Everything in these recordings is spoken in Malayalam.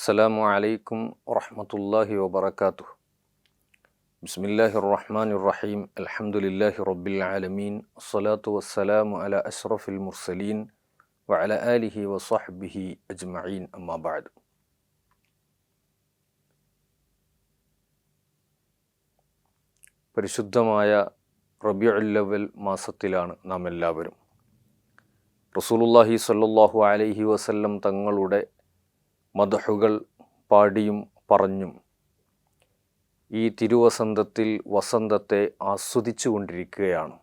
السلام عليكم ورحمة الله وبركاته بسم الله الرحمن الرحيم الحمد لله رب العالمين الصلاة والسلام على أشرف المرسلين وعلى آله وصحبه أجمعين أما بعد പരിശുദ്ധമായ റബിയുല്ലവൽ മാസത്തിലാണ് നാം എല്ലാവരും റസൂലുല്ലാഹി സ്വല്ലല്ലാഹു അലൈഹി വസല്ലം തങ്ങളുടെ മദഹുകൾ പാടിയും പറഞ്ഞും. ഈ തിരുവസന്തത്തിൽ വസന്തത്തെ ആസ്വദിച്ചു കൊണ്ടിരിക്കുകയാണ്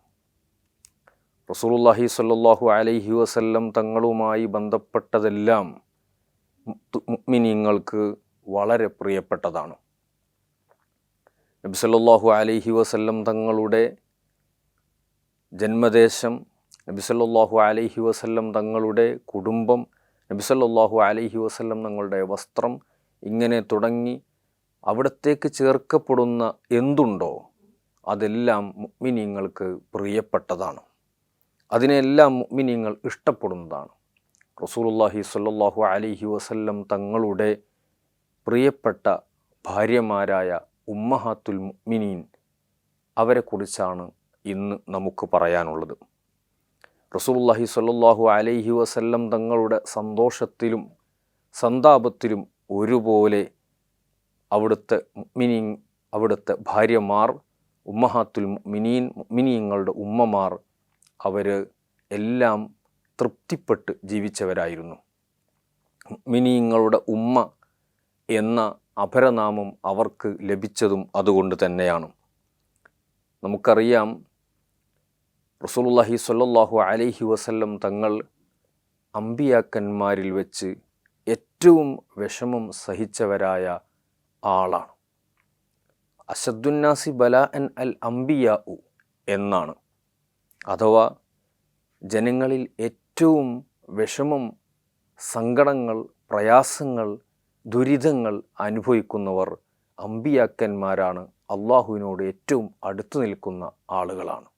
റസൂലുല്ലാഹി സ്വല്ലല്ലാഹു അലൈഹി വസല്ലം തങ്ങളുമായി ബന്ധപ്പെട്ടതെല്ലാം മുഅ്മിനീങ്ങൾക്ക് വളരെ പ്രിയപ്പെട്ടതാണ്. നബി സ്വല്ലല്ലാഹു അലൈഹി വസല്ലം തങ്ങളുടെ ജന്മദേശം നബി സ്വല്ലല്ലാഹു അലൈഹി വസല്ലം തങ്ങളുടെ കുടുംബം നബി സല്ലല്ലാഹു അലൈഹി വസല്ലം തങ്ങളുടെ വസ്ത്രം ഇങ്ങനെ തുടങ്ങി അവിടത്തേക്ക് ചേർക്കപ്പെടുന്ന എന്തുണ്ടോ അതെല്ലാം മുഅ്മിനീങ്ങൾക്ക് പ്രിയപ്പെട്ടതാണ്. അതിനെല്ലാം മുഅ്മിനീങ്ങൾ ഇഷ്ടപ്പെടുന്നതാണ്. റസൂലുല്ലാഹി സല്ലാഹു അലൈഹി വസല്ലം തങ്ങളുടെ പ്രിയപ്പെട്ട ഭാര്യമാരായ ഉമ്മഹാത്തുൽ മുഗ്മിനീൻ അവരെക്കുറിച്ചാണ് ഇന്ന് നമുക്ക് പറയാനുള്ളത്. റസൂലുള്ളാഹി സ്വല്ലല്ലാഹു അലൈഹി വസല്ലം തങ്ങളുടെ സന്തോഷത്തിലും സന്താപത്തിലും ഒരുപോലെ അവിടുത്തെ മുഅ്മിനീൻ അവിടുത്തെ ഭാര്യമാർ ഉമ്മഹാത്തുൽ മിനീൻ മിനിയങ്ങളുടെ ഉമ്മമാർ അവർ എല്ലാം തൃപ്തിപ്പെട്ട് ജീവിച്ചവരായിരുന്നു. മിനിയങ്ങളുടെ ഉമ്മ എന്ന അപരനാമം അവർക്ക് ലഭിച്ചതും അതുകൊണ്ട് തന്നെയാണ്. നമുക്കറിയാം റസൂലുള്ളാഹി സ്വല്ലല്ലാഹു അലൈഹി വസല്ലം തങ്ങൾ അമ്പിയാക്കന്മാരിൽ വെച്ച് ഏറ്റവും വിഷമം സഹിച്ചവരായ ആളാണ്. അസദ്ദുന്നാസി ബല അൻ അൽ അംബിയ എന്നാണ്. അഥവാ ജനങ്ങളിൽ ഏറ്റവും വിഷമം സങ്കടങ്ങൾ പ്രയാസങ്ങൾ ദുരിതങ്ങൾ അനുഭവിക്കുന്നവർ അമ്പിയാക്കന്മാരാണ്. അള്ളാഹുവിനോട് ഏറ്റവും അടുത്തു നിൽക്കുന്ന ആളുകളാണ്.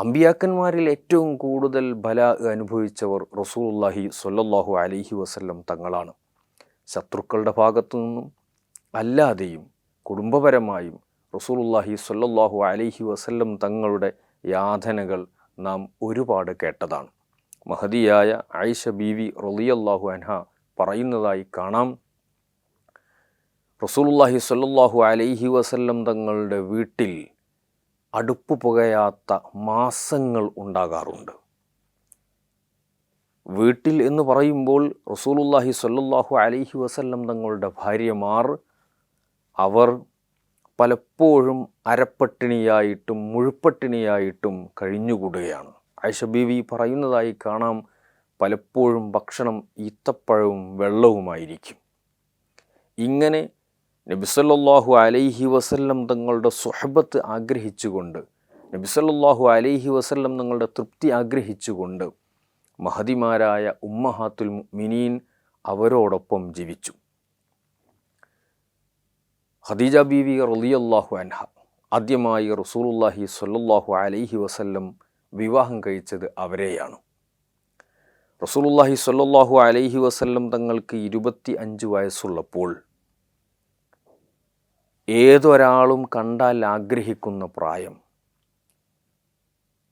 അമ്പിയാക്കന്മാരിൽ ഏറ്റവും കൂടുതൽ ബല അനുഭവിച്ചവർ റസൂലുള്ളാഹി സൊല്ലാഹു അലൈഹി വസല്ലം തങ്ങളാണ്. ശത്രുക്കളുടെ ഭാഗത്തു നിന്നും അല്ലാതെയും കുടുംബപരമായും റസൂലുള്ളാഹി സൊല്ലാഹു അലൈഹി വസല്ലം തങ്ങളുടെ യാതനകൾ നാം ഒരുപാട് കേട്ടതാണ്. മഹതിയായ ആയിഷ ബീവി റളിയല്ലാഹു അൻഹ പറയുന്നതായി കാണാം. റസൂലുള്ളാഹി സ്വല്ലല്ലാഹു അലൈഹി വസല്ലം തങ്ങളുടെ വീട്ടിൽ അടുപ്പ് പുകയാത്ത മാസങ്ങൾ ഉണ്ടാകാറുണ്ട്. വീട്ടിൽ എന്ന് പറയുമ്പോൾ റസൂലുല്ലാഹി സല്ലാഹു അലൈഹി വസല്ലം തങ്ങളുടെ ഭാര്യമാർ അവർ പലപ്പോഴും അരപ്പട്ടിണിയായിട്ടും മുഴുപ്പട്ടിണിയായിട്ടും കഴിഞ്ഞുകൂടുകയാണ്. ആയിഷ പറയുന്നതായി കാണാം പലപ്പോഴും ഭക്ഷണം ഈത്തപ്പഴവും വെള്ളവുമായിരിക്കും. ഇങ്ങനെ നബിസല്ലാഹു അലൈഹി വസല്ലം തങ്ങളുടെ സുഹബത്ത് ആഗ്രഹിച്ചുകൊണ്ട് നബിസല്ലാഹു അലൈഹി വസല്ലം തങ്ങളുടെ തൃപ്തി ആഗ്രഹിച്ചുകൊണ്ട് മഹതിമാരായ ഉമ്മഹാത്തുൽ മിനീൻ അവരോടൊപ്പം ജീവിച്ചു. ഖദീജ ബീവി റളിയല്ലാഹു അൻഹ ആദ്യമായി റസൂലുള്ളാഹി സല്ലാഹു അലൈഹി വസല്ലം വിവാഹം കഴിച്ചത് അവരെയാണ്. റസൂലുള്ളാഹി സല്ലാഹു അലൈഹി വസല്ലം തങ്ങൾക്ക് ഇരുപത്തി അഞ്ച് വയസ്സുള്ളപ്പോൾ ഏതൊരാളും കണ്ടാൽ ആഗ്രഹിക്കുന്ന പ്രായം.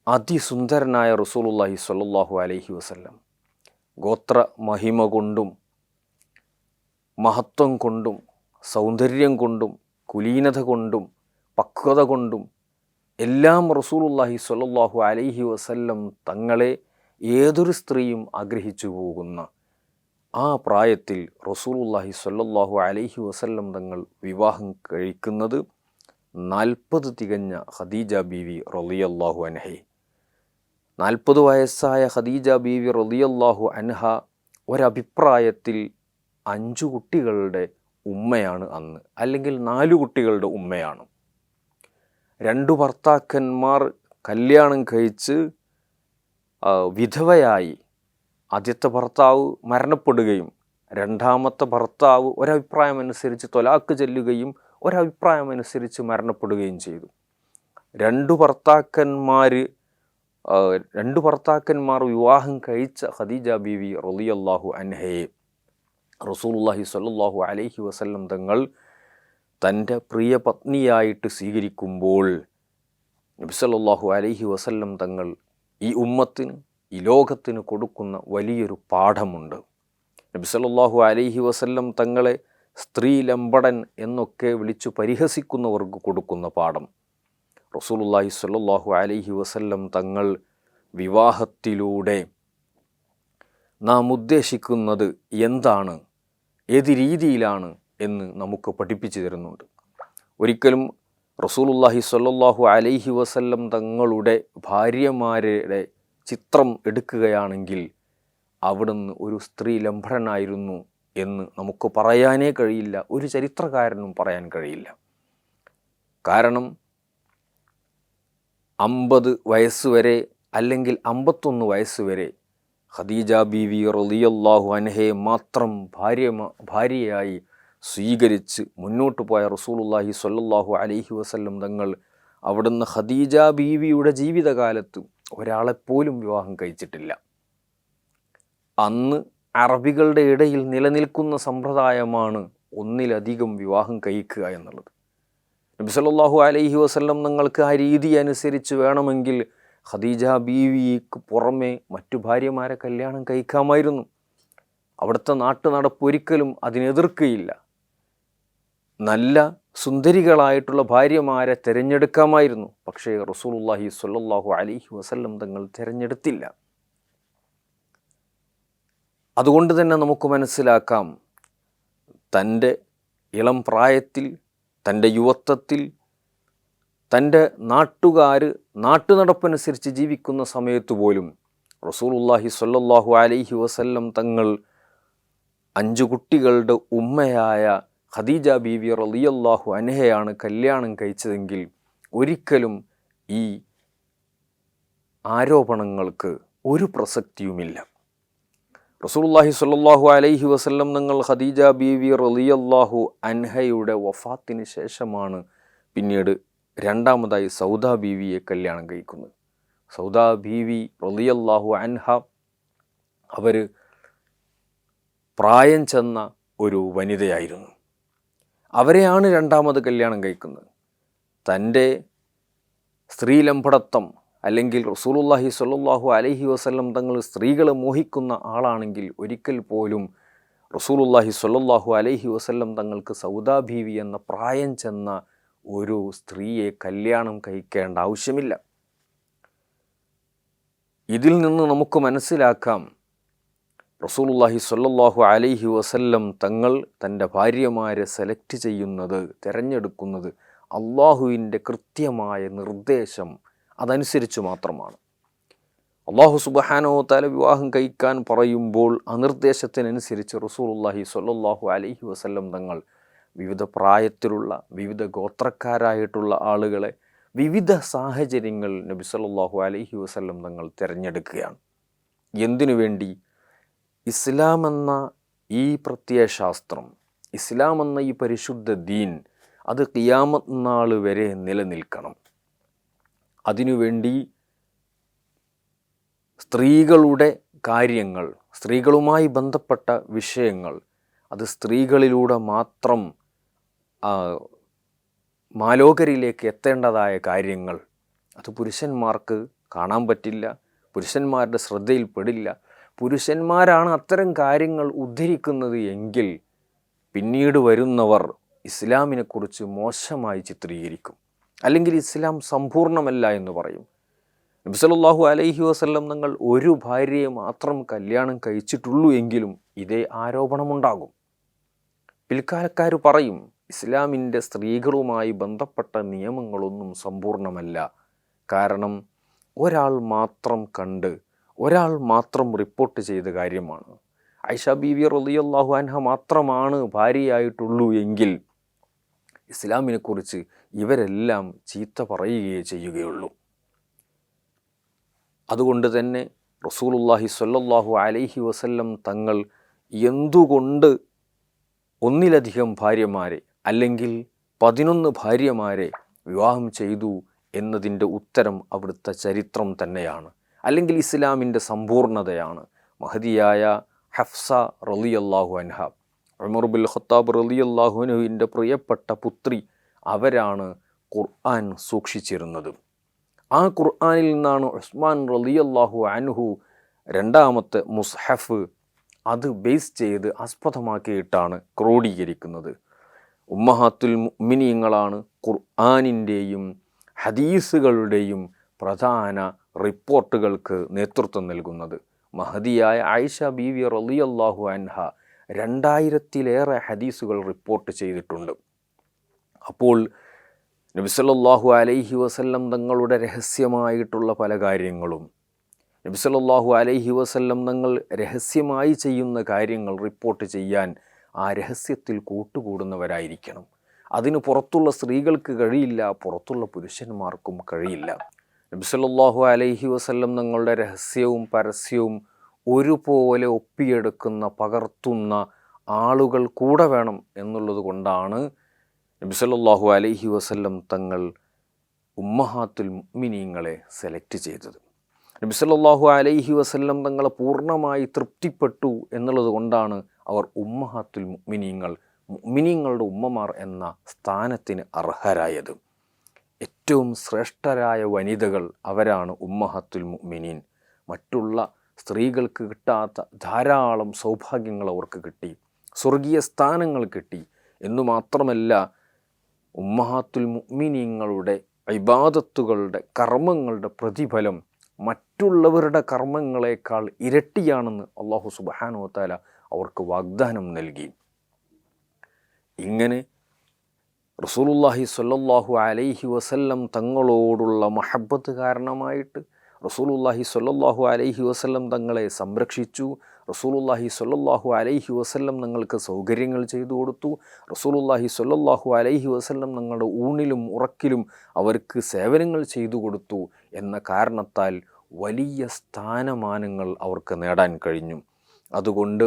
അതിസുന്ദരനായ റസൂലുള്ളാഹി സ്വല്ലല്ലാഹു അലൈഹി വസല്ലം. ഗോത്ര മഹിമ കൊണ്ടും മഹത്വം കൊണ്ടും സൗന്ദര്യം കൊണ്ടും കുലീനത കൊണ്ടും പക്വത കൊണ്ടും എല്ലാം റസൂലുള്ളാഹി സ്വല്ലല്ലാഹു അലൈഹി വസല്ലം തങ്ങളെ ഏതൊരു സ്ത്രീയും ആഗ്രഹിച്ചു പോകുന്ന ആ പ്രായത്തിൽ റസൂലുള്ളാഹി സ്വല്ലല്ലാഹു അലൈഹി വസല്ലം തങ്ങൾ വിവാഹം കഴിക്കുന്നത് നാൽപ്പത് തികഞ്ഞ ഖദീജ ബീവി റളിയല്ലാഹു അൻഹെ. നാൽപ്പത് വയസ്സായ ഖദീജ ബീവി റളിയല്ലാഹു അൻഹ ഒരഭിപ്രായത്തിൽ അഞ്ചു കുട്ടികളുടെ ഉമ്മയാണ് അന്ന് അല്ലെങ്കിൽ നാലു കുട്ടികളുടെ ഉമ്മയാണ്. രണ്ടു ഭർത്താക്കന്മാർ കല്യാണം കഴിച്ച് വിധവയായി ആദ്യത്തെ ഭർത്താവ് മരണപ്പെടുകയും രണ്ടാമത്തെ ഭർത്താവ് ഒരഭിപ്രായം അനുസരിച്ച് തൊലാക്ക് ചെല്ലുകയും ഒരഭിപ്രായം അനുസരിച്ച് മരണപ്പെടുകയും ചെയ്തു. രണ്ടു ഭർത്താക്കന്മാർ രണ്ട് ഭർത്താക്കന്മാർ വിവാഹം കഴിച്ച ഖദീജ ബീവി റളിയല്ലാഹു അൻഹയെ റസൂലുള്ളാഹി സ്വല്ലല്ലാഹു അലൈഹി വസല്ലം തങ്ങൾ തന്റെ പ്രിയ പത്നിയായിട്ട് സ്വീകരിക്കുമ്പോൾ നബി സല്ലല്ലാഹു അലൈഹി വസല്ലം തങ്ങൾ ഈ ഉമ്മത്തിന് ഈ ലോകത്തിന് കൊടുക്കുന്ന വലിയൊരു പാഠമുണ്ട്. നബി സല്ലല്ലാഹു അലൈഹി വസല്ലം തങ്ങളെ സ്ത്രീ ലമ്പടൻ എന്നൊക്കെ വിളിച്ചു പരിഹസിക്കുന്നവർക്ക് കൊടുക്കുന്ന പാഠം. റസൂലുല്ലാഹി സ്വല്ലല്ലാഹു അലൈഹി വസല്ലം തങ്ങൾ വിവാഹത്തിലൂടെ നാം ഉദ്ദേശിക്കുന്നത് എന്താണ് ഏത് രീതിയിലാണ് എന്ന് നമുക്ക് പഠിപ്പിച്ചു തരുന്നുണ്ട്. ഒരിക്കലും റസൂലുല്ലാഹി സ്വല്ലല്ലാഹു അലൈഹി വസല്ലം തങ്ങളുടെ ഭാര്യമാരുടെ ചിത്രം എടുക്കുകയാണെങ്കിൽ അവിടുന്ന് ഒരു സ്ത്രീ ലംഭടനായിരുന്നു എന്ന് നമുക്ക് പറയാനേ കഴിയില്ല. ഒരു ചരിത്രകാരനും പറയാൻ കഴിയില്ല. കാരണം അമ്പത് വയസ്സ് വരെ അല്ലെങ്കിൽ അമ്പത്തൊന്ന് വയസ്സ് വരെ ഖദീജ ബീവി റളിയല്ലാഹു അൻഹയെ മാത്രം ഭാര്യ ഭാര്യയായി സ്വീകരിച്ച് മുന്നോട്ട് പോയ റസൂലുള്ളാഹി സ്വല്ലല്ലാഹു അലൈഹി വസല്ലം തങ്ങൾ അവിടുന്ന് ഖദീജ ബീവിയുടെ ജീവിതകാലത്ത് ഒരാളെപ്പോലും വിവാഹം കഴിച്ചിട്ടില്ല. അന്ന് അറബികളുടെ ഇടയിൽ നിലനിൽക്കുന്ന സമ്പ്രദായമാണ് ഒന്നിലധികം വിവാഹം കഴിക്കുക എന്നുള്ളത്. നബി സല്ലാഹു അലൈഹി വസല്ലം നിങ്ങൾക്ക് ആ രീതി അനുസരിച്ച് വേണമെങ്കിൽ ഖദീജ ബീവിക്ക് പുറമെ മറ്റു ഭാര്യമാരെ കല്യാണം കഴിക്കാമായിരുന്നു. അവിടുത്തെ നാട്ടു നടപ്പൊരിക്കലും അതിനെതിർക്കുകയില്ല. നല്ല സുന്ദരികളായിട്ടുള്ള ഭാര്യമാരെ തിരഞ്ഞെടുക്കാമായിരുന്നു. പക്ഷേ റസൂലുള്ളാഹി സ്വല്ലല്ലാഹു അലൈഹി വസല്ലം തങ്ങൾ തിരഞ്ഞെടുത്തില്ല. അതുകൊണ്ട് തന്നെ നമുക്ക് മനസ്സിലാക്കാം തന്റെ ഇളം പ്രായത്തിൽ തന്റെ യുവത്വത്തിൽ തന്റെ നാട്ടുകാർ നാട്ടുനടപ്പനുസരിച്ച് ജീവിക്കുന്ന സമയത്ത് പോലും റസൂലുള്ളാഹി സ്വല്ലല്ലാഹു അലൈഹി വസല്ലം തങ്ങൾ അഞ്ചു കുട്ടികളുടെ ഉമ്മയായ ഖദീജ ബീവി റളിയല്ലാഹു അൻഹയാണ് കല്യാണം കഴിച്ചതെങ്കിൽ ഒരിക്കലും ഈ ആരോപണങ്ങൾക്ക് ഒരു പ്രസക്തിയുമില്ല. റസൂലുള്ളാഹി സ്വല്ലല്ലാഹു അലൈഹി വസല്ലം നിങ്ങൾ ഖദീജ ബീവി റളിയല്ലാഹു അൻഹയുടെ വഫാത്തിന് ശേഷമാണ് പിന്നീട് രണ്ടാമതായി സൗദ ബീവിയെ കല്യാണം കഴിക്കുന്നത്. സൗദ ബീവി റളിയല്ലാഹു അൻഹ അവർ പ്രായം ചെന്ന ഒരു വനിതയായിരുന്നു. അവരെയാണ് രണ്ടാമത് കല്യാണം കഴിക്കുന്നത്. തന്റെ സ്ത്രീലംഭടത്വം അല്ലെങ്കിൽ റസൂലുല്ലാഹി സ്വല്ലല്ലാഹു അലൈഹി വസല്ലം തങ്ങൾ സ്ത്രീകളെ മോഹിക്കുന്ന ആളാണെങ്കിൽ ഒരിക്കൽ പോലും റസൂലുല്ലാഹി സ്വല്ലല്ലാഹു അലൈഹി വസല്ലം തങ്ങൾക്ക് സൗദാ ബീവി എന്ന പ്രായം ചെന്ന ഒരു സ്ത്രീയെ കല്യാണം കഴിക്കേണ്ട ആവശ്യമില്ല. ഇതിൽ നിന്ന് നമുക്ക് മനസ്സിലാക്കാം റസൂലുള്ളാഹി സ്വല്ലല്ലാഹു അലൈഹി വസല്ലം തങ്ങൾ തന്റെ ഭാര്യമാരെ സെലക്ട് ചെയ്യുന്നത് തിരഞ്ഞെടുക്കുന്നത് അള്ളാഹുവിന്റെ കൃത്യമായ നിർദ്ദേശം അതനുസരിച്ച് മാത്രമാണ്. അള്ളാഹു സുബഹാനോ തല വിവാഹം കഴിക്കാൻ പറയുമ്പോൾ ആ നിർദ്ദേശത്തിനനുസരിച്ച് റസൂലുള്ളാഹി സ്വല്ലല്ലാഹു അലൈഹി വസല്ലം തങ്ങൾ വിവിധ പ്രായത്തിലുള്ള വിവിധ ഗോത്രക്കാരായിട്ടുള്ള ആളുകളെ വിവിധ സാഹചര്യങ്ങൾ നബി സല്ലല്ലാഹു അലൈഹി വസല്ലം തങ്ങൾ തിരഞ്ഞെടുക്കുകയാണ്. എന്തിനു വേണ്ടി? ഇസ്ലാം എന്ന ഈ പ്രത്യയശാസ്ത്രം ഇസ്ലാം എന്ന ഈ പരിശുദ്ധ ദീൻ അത് ഖിയാമത്ത് നാൾ വരെ നിലനിൽക്കണം. അതിനുവേണ്ടി സ്ത്രീകളുടെ കാര്യങ്ങൾ സ്ത്രീകളുമായി ബന്ധപ്പെട്ട വിഷയങ്ങൾ അത് സ്ത്രീകളിലൂടെ മാത്രം മാലോകരിലേക്ക് എത്തേണ്ടതായ കാര്യങ്ങൾ. അത് പുരുഷന്മാർക്ക് കാണാൻ പറ്റില്ല പുരുഷന്മാരുടെ ശ്രദ്ധയിൽപ്പെടില്ല പുരുഷന്മാരാണ് അത്തരം കാര്യങ്ങൾ ഉദ്ധരിക്കുന്നത് എങ്കിൽ പിന്നീട് വരുന്നവർ ഇസ്ലാമിനെക്കുറിച്ച് മോശമായി ചിത്രീകരിക്കും. അല്ലെങ്കിൽ ഇസ്ലാം സമ്പൂർണമല്ല എന്ന് പറയും. നബിസലല്ലാഹു അലൈഹി വസ്ല്ലം നിങ്ങൾ ഒരു ഭാര്യയെ മാത്രം കല്യാണം കഴിച്ചിട്ടുള്ളൂ എങ്കിലും ഇതേ ആരോപണമുണ്ടാകും. പിൽക്കാലക്കാർ പറയും ഇസ്ലാമിന്റെ സ്ത്രീകളുമായി ബന്ധപ്പെട്ട നിയമങ്ങളൊന്നും സമ്പൂർണമല്ല കാരണം ഒരാൾ മാത്രം കണ്ട് ഒരാൾ മാത്രം റിപ്പോർട്ട് ചെയ്ത കാര്യമാണ്. ഐഷ ബീവി റളിയല്ലാഹു അൻഹ മാത്രമാണ് ഭാര്യയായിട്ടുള്ളൂ എങ്കിൽ ഇസ്ലാമിനെക്കുറിച്ച് ഇവരെല്ലാം ചീത്ത പറയുകയേ ചെയ്യുകയുള്ളൂ. അതുകൊണ്ട് തന്നെ റസൂലുള്ളാഹി സ്വല്ലല്ലാഹു അലൈഹി വസല്ലം തങ്ങൾ എന്തുകൊണ്ട് ഒന്നിലധികം ഭാര്യമാരെ അല്ലെങ്കിൽ പതിനൊന്ന് ഭാര്യമാരെ വിവാഹം ചെയ്തു എന്നതിന്റെ ഉത്തരം അവിടുത്തെ ചരിത്രം തന്നെയാണ്. അല്ലെങ്കിൽ ഇസ്ലാമിന്റെ സമ്പൂർണതയാണ്. മഹതിയായ ഹഫ്സ റളിയല്ലാഹു അൻഹ ഉമർ ബിൽ ഖത്താബ് റലിയല്ലാഹുനുവിന്റെ പ്രിയപ്പെട്ട പുത്രി അവരാണ് ഖുർആൻ സൂക്ഷിച്ചിരുന്നത്. ആ ഖുർആനിൽ നിന്നാണ് ഉസ്മാൻ റലിയല്ലാഹു അൻഹു രണ്ടാമത്തെ മുസ്ഹഫ് അത് ബേസ് ചെയ്ത് ആസ്പദമാക്കിയിട്ടാണ് ക്രോഡീകരിക്കുന്നത്. ഉമ്മഹാത്തുൽ മിനിയങ്ങളാണ് ഖുർആാനിന്റെയും ഹദീസുകളുടെയും പ്രധാന റിപ്പോർട്ടുകൾക്ക് നേതൃത്വം നൽകുന്നത്. മഹതിയായ ആയിഷ ബീവി റളിയല്ലാഹു അൻഹ രണ്ടായിരത്തിലേറെ ഹദീസുകൾ റിപ്പോർട്ട് ചെയ്തിട്ടുണ്ട്. അപ്പോൾ നബിസല്ലാഹു അലൈഹി വസല്ലം തങ്ങളുടെ രഹസ്യമായിട്ടുള്ള പല കാര്യങ്ങളും നബിസല്ലാഹു അലൈഹി വസല്ലം തങ്ങൾ രഹസ്യമായി ചെയ്യുന്ന കാര്യങ്ങൾ റിപ്പോർട്ട് ചെയ്യാൻ ആ രഹസ്യത്തിൽ കൂട്ടുകൂടുന്നവരായിരിക്കണം. അതിന് പുറത്തുള്ള സ്ത്രീകൾക്ക് കഴിയില്ല പുറത്തുള്ള പുരുഷന്മാർക്കും കഴിയില്ല. നബിസല്ലാഹു അലൈഹി വസല്ലം തങ്ങളുടെ രഹസ്യവും പരസ്യവും ഒരുപോലെ ഒപ്പിയെടുക്കുന്ന പകർത്തുന്ന ആളുകൾ കൂടെ വേണം എന്നുള്ളത് കൊണ്ടാണ് നബിസല്ലാഹു അലൈഹി വസല്ലം തങ്ങൾ ഉമ്മഹാത്തുൽ മിനിങ്ങളെ സെലക്ട് ചെയ്തത്. നബിസല്ലാഹു അലൈഹി വസല്ലം തങ്ങളെ പൂർണമായി തൃപ്തിപ്പെട്ടു എന്നുള്ളത് കൊണ്ടാണ് അവർ ഉമ്മഹാത്തുൽ മിനിങ്ങൾ മിനിങ്ങളുടെ ഉമ്മമാർ എന്ന സ്ഥാനത്തിന് അർഹരായത്. ഏറ്റവും ശ്രേഷ്ഠരായ വനിതകൾ അവരാണ് ഉമ്മഹത്തുൽ മുഅ്മിനീൻ. മറ്റുള്ള സ്ത്രീകൾക്ക് കിട്ടാത്ത ധാരാളം സൗഭാഗ്യങ്ങൾ അവർക്ക് കിട്ടി സ്വർഗീയ സ്ഥാനങ്ങൾ കിട്ടി. എന്നു മാത്രമല്ല ഉമ്മഹാത്തുൽ മുഅ്മിനീങ്ങളുടെ ഇബാദത്തുകളുടെ കർമ്മങ്ങളുടെ പ്രതിഫലം മറ്റുള്ളവരുടെ കർമ്മങ്ങളെക്കാൾ ഇരട്ടിയാണെന്ന് അള്ളാഹു സുബാനോ താല അവർക്ക് വാഗ്ദാനം നൽകി. ഇങ്ങനെ റസൂലുല്ലാഹി സ്വല്ലല്ലാഹു അലൈഹി വസല്ലം തങ്ങളോടുള്ള മഹബത്ത് കാരണമായിട്ട് റസൂലുല്ലാഹി സ്വല്ലല്ലാഹു അലൈഹി വസല്ലം തങ്ങളെ സംരക്ഷിച്ചു. റസൂലുല്ലാഹി സ്വല്ലല്ലാഹു അലൈഹി വസല്ലം തങ്ങൾക്ക് സൗകര്യങ്ങൾ ചെയ്തു കൊടുത്തു. റസൂലുല്ലാഹി സ്വല്ലല്ലാഹു അലൈഹി വസല്ലം തങ്ങളുടെ ഊണിലും ഉറക്കിലും അവർക്ക് സേവനങ്ങൾ ചെയ്തു കൊടുത്തു എന്ന കാരണത്താൽ വലിയ സ്ഥാനമാനങ്ങൾ അവർക്ക് നേടാൻ കഴിഞ്ഞു. അതുകൊണ്ട്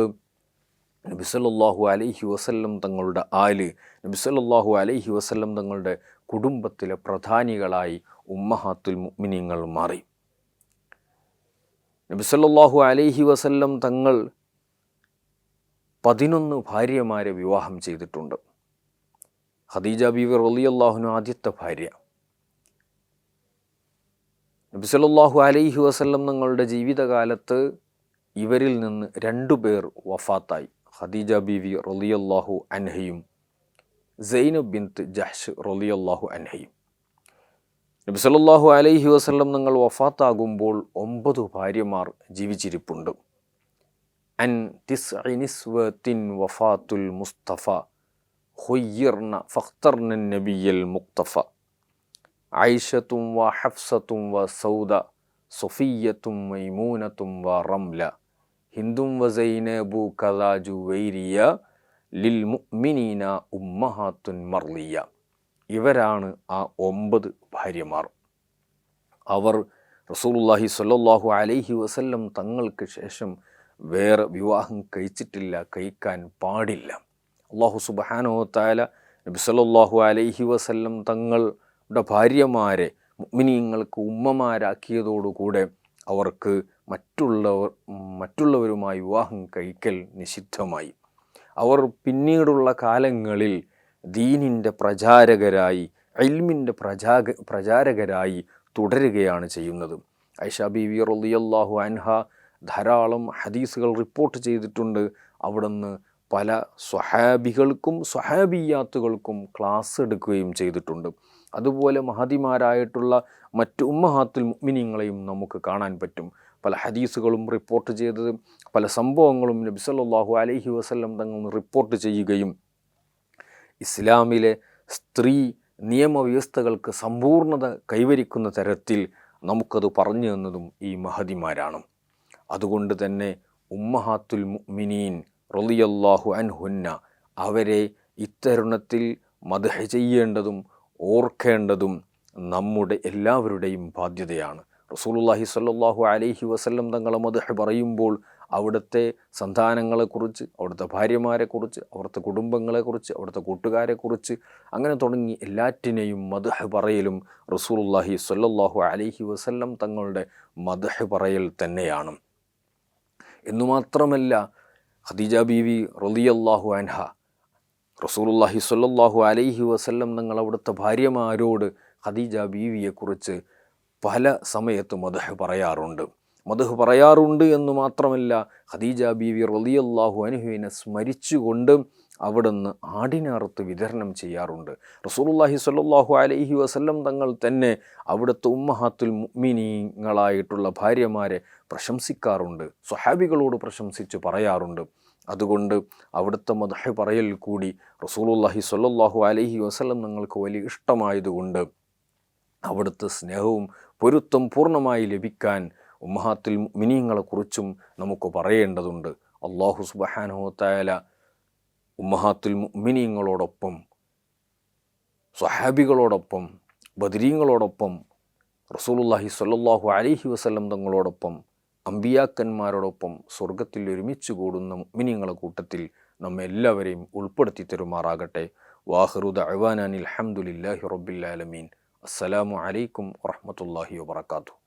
നബിസല്ലാഹു അലൈഹി വസല്ലം തങ്ങളുടെ ആൽ നബിസല്ലാഹു അലൈഹി വസല്ലം തങ്ങളുടെ കുടുംബത്തിലെ പ്രധാനികളായി ഉമ്മഹാത്തുൽ മുഅ്മിനീങ്ങൾ മാറി. നബിസല്ലാഹു അലൈഹി വസല്ലം തങ്ങൾ പതിനൊന്ന് ഭാര്യമാരെ വിവാഹം ചെയ്തിട്ടുണ്ട്. ഖദീജ ബീവർ റളിയല്ലാഹുനു ആദ്യത്തെ ഭാര്യ. നബിസല്ലാഹു അലൈഹി വസല്ലം തങ്ങളുടെ ജീവിതകാലത്ത് ഇവരിൽ നിന്ന് രണ്ടു പേർ വഫാത്തായി. ഖദീജ ബീവി റളിയല്ലാഹു അൻഹയും സൈനബ് ബിന്ത് ജഹ്ഷ് റളിയല്ലാഹു അൻഹയും. നബി സല്ലല്ലാഹു അലൈഹി വസല്ലം നിങ്ങൾ വഫാത്താകുമ്പോൾ ഒമ്പത് ഭാര്യമാർ ജീവിച്ചിരിപ്പുണ്ട്. അൻ തിസ്ഇനിസ്വത്തിൻ വഫാത്തുൽ മുസ്തഫ ഹുയ്യർണ ഫഖ്തർന നബിയൽ മുക്തഫ ഐഷത്തും വ ഹഫ്സത്തും വ സൗദ സൊഫിയത്തും മൈമൂനത്തും വ റംല. ഹിന്ദും വസൈന ബു കദാജു വൈരിയ ലിൽ മുഅ്മിനീന ഉമ്മഹാത്തുൻ മർലിയ. ഇവരാണ് ആ ഒമ്പത് ഭാര്യമാർ. അവർ റസൂലുള്ളാഹി സ്വല്ലല്ലാഹു അലൈഹി വസല്ലം തങ്ങൾക്ക് ശേഷം വേറെ വിവാഹം കഴിച്ചിട്ടില്ല കഴിക്കാൻ പാടില്ല. അള്ളാഹു സുബഹാനോ താല നബി സല്ലല്ലാഹു അലൈഹി വസല്ലം തങ്ങളുടെ ഭാര്യമാരെ മുഅ്മിനീങ്ങൾക്ക് ഉമ്മമാരാക്കിയതോടുകൂടെ അവർക്ക് മറ്റുള്ളവർ മറ്റുള്ളവരുമായി വിവാഹം കഴിക്കൽ നിഷിദ്ധമായി. അവർ പിന്നീടുള്ള കാലങ്ങളിൽ ദീനിന്റെ പ്രചാരകരായി അൽമിന്റെ പ്രചാക പ്രചാരകരായി തുടരുകയാണ് ചെയ്യുന്നത്. ഐഷ ബിവി റളിയല്ലാഹു അൻഹ ധാരാളം ഹദീസുകൾ റിപ്പോർട്ട് ചെയ്തിട്ടുണ്ട്. അവിടുന്ന് പല സ്വഹാബികൾക്കും സ്വഹാബിയാത്തുകൾക്കും ക്ലാസ് എടുക്കുകയും ചെയ്തിട്ടുണ്ട്. അതുപോലെ മഹതിമാരായിട്ടുള്ള മറ്റ് ഉമ്മഹാത്തുൽ മുഅ്മിനീങ്ങളെയും നമുക്ക് കാണാൻ പറ്റും. പല ഹദീസുകളും റിപ്പോർട്ട് ചെയ്തത് പല സംഭവങ്ങളും നബി സല്ലല്ലാഹു അലൈഹി വസല്ലം തങ്ങൾ റിപ്പോർട്ട് ചെയ്യുകയും ഇസ്ലാമിലെ സ്ത്രീ നിയമവ്യവസ്ഥകൾക്ക് സമ്പൂർണത കൈവരിക്കുന്ന തരത്തിൽ നമുക്കത് പറഞ്ഞു തന്നതും ഈ മഹതിമാരാണ്. അതുകൊണ്ട് തന്നെ ഉമ്മഹാത്തുൽ മുഅ്മിനീൻ റളിയല്ലാഹു അൻഹുന്ന അവരെ ഇത്തരുണത്തിൽ മദഹ ചെയ്യേണ്ടതും ഓർക്കേണ്ടതും നമ്മുടെ എല്ലാവരുടെയും ബാധ്യതയാണ്. റസൂലുള്ളാഹി സ്വല്ലല്ലാഹു അലൈഹി വസല്ലം തങ്ങളെ മദഹ പറയുമ്പോൾ അവിടുത്തെ സന്താനങ്ങളെക്കുറിച്ച് അവിടുത്തെ ഭാര്യമാരെക്കുറിച്ച് അവിടുത്തെ കുടുംബങ്ങളെക്കുറിച്ച് അവിടുത്തെ കൂട്ടുകാരെക്കുറിച്ച് അങ്ങനെ തുടങ്ങി എല്ലാറ്റിനെയും മദഹ പറയലും റസൂലുള്ളാഹി സ്വല്ലല്ലാഹു അലൈഹി വസല്ലം തങ്ങളുടെ മദഹ പറയൽ തന്നെയാണ്. എന്നുമാത്രമല്ല ഖദീജ ബീവി റളിയല്ലാഹു അൻഹ റസൂലുള്ളാഹി സ്വല്ലല്ലാഹു അലൈഹി വസല്ലം നിങ്ങൾ അവിടുത്തെ ഭാര്യമാരോട് ഖദീജ ബീവിയെക്കുറിച്ച് പല സമയത്ത് മദഹ് പറയാറുണ്ട്. മദഹ് പറയാറുണ്ട് എന്ന് മാത്രമല്ല ഖദീജ ബീവി റളിയല്ലാഹു അൻഹുവിനെ സ്മരിച്ചുകൊണ്ട് അവിടുന്ന് ആടിനറുത്ത് വിതരണം ചെയ്യാറുണ്ട്. റസൂലുള്ളാഹി സ്വല്ലല്ലാഹു അലൈഹി വസല്ലം തങ്ങൾ തന്നെ അവിടുത്തെ ഉമ്മഹാത്തുൽ മുഅ്മിനീങ്ങളായിട്ടുള്ള ഭാര്യമാരെ പ്രശംസിക്കാറുണ്ട് സ്വഹാബികളോട് പ്രശംസിച്ച് പറയാറുണ്ട്. അതുകൊണ്ട് അവിടുത്തെ മദഹ് പറയൽ കൂടി റസൂലുള്ളാഹി സ്വല്ലല്ലാഹു അലൈഹി വസല്ലം നിങ്ങൾക്ക് വലിയ ഇഷ്ടമായതുകൊണ്ട് അവിടുത്തെ സ്നേഹവും പൊരുത്തം പൂർണമായി ലഭിക്കാൻ ഉമ്മഹാത്തിൽ മിനിയങ്ങളെക്കുറിച്ചും നമുക്ക് പറയേണ്ടതുണ്ട്. അള്ളാഹു സുബഹാനുഹത്തായാല ഉമ്മഹാത്തിൽ മിനിയങ്ങളോടൊപ്പം സ്വഹാബികളോടൊപ്പം ബദരീങ്ങളോടൊപ്പം റസൂലുള്ളാഹി സ്വല്ലല്ലാഹു അലൈഹി വസല്ലം തങ്ങളോടൊപ്പം അമ്പിയാക്കന്മാരോടൊപ്പം സ്വർഗത്തിൽ ഒരുമിച്ച് കൂടുന്ന മിനിങ്ങളെ കൂട്ടത്തിൽ നമ്മെല്ലാവരെയും ഉൾപ്പെടുത്തി തരുമാറാകട്ടെ. വാഹറുദ് ഹംദുലില്ലാഹി റബ്ബിൽ ആലമീൻ. അസ്സലാമു അലൈക്കും വറഹ്മത്തുള്ളാഹി വബറകാതുഹു.